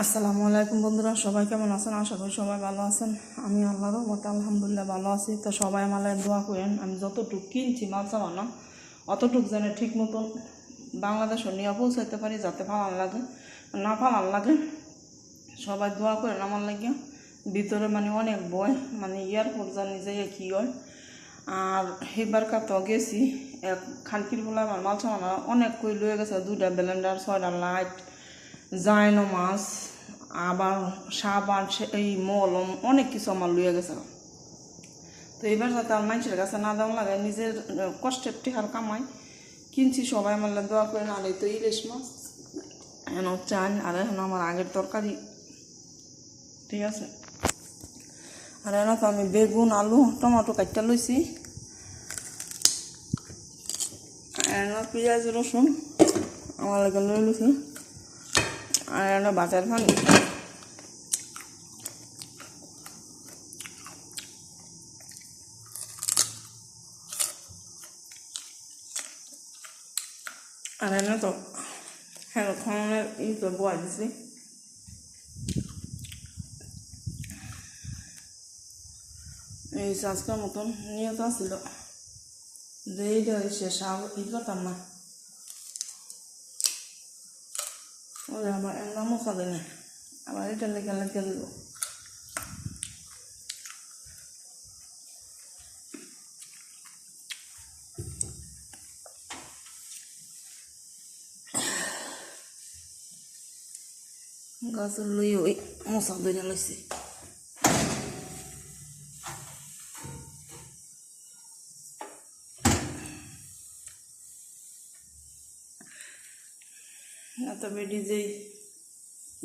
আসসালামু আলাইকুম বন্ধুরা, সবাই কেমন আছেন? আশা করি সবাই ভালো আছেন। আমি আল্লাহর মতো আলহামদুলিল্লাহ ভালো আছি। তো সবাই আমার দোয়া করেন, আমি যতটুকু কিনছি মাল সামানো অতটুকু যেন ঠিক মতন বাংলাদেশও নিয়ে পৌঁছাইতে পারি, যাতে ফালান লাগে। না ফালান লাগে, সবাই দোয়া করেন আমার লাগে। ভিতরে মানে অনেক বয় মানে এয়ারপোর্ট যে কি হয়। আর সেবার কাতো গেছি, এক খানকির বলে আমার মাল সামানো অনেক কই লয়ে গেছে, দুইটা ব্লেন্ডার, ছয়টা লাইট জায়নো মাছ, আবার সাবান এই মলম, অনেক কিছু আমার লইয়া গেছে। তো এবার যাতে আর মানুষের কাছে না দাম লাগে, নিজের কষ্টের টেহার কামাই। কিনছি সবাই আমার দোয়া করে এই তো ইলিশ মাছ, এখন চান আর এখন আমার আগের তরকারি। ঠিক আছে? আর এখন তো আমি বেগুন, আলু, টমেটো কাটটা লইছি। এখন পেঁয়াজ, রসুন আমার লাগে লই লইছি। আর একটা বাজার পানি আর এনে তো হ্যাঁ খাওয়ানোর ই তো বয়া দিছি। এই আজকের মতন নিয়ত আসছিল যে এইটা শেষ আর ই করতাম না। ওরে আমার একটা মশা দেয় না আবার এটা লেগে লেগে এত বেডি যেই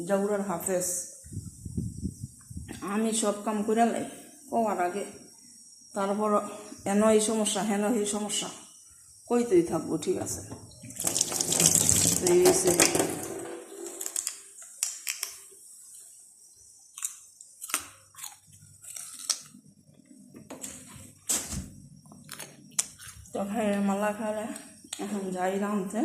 জাউরার হাফেজ। আমি সব কাম করে লাই, কওয়ার আগে। তারপর এন এই সমস্যা, হেন এই সমস্যা কই কইতেই থাকব, ঠিক আছে? তো খাই মালা খালে এখন যাই রাঁধতে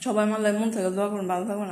সবাই মাল্লাই মন থেকে দোয়া করুন ভালো থাকবেন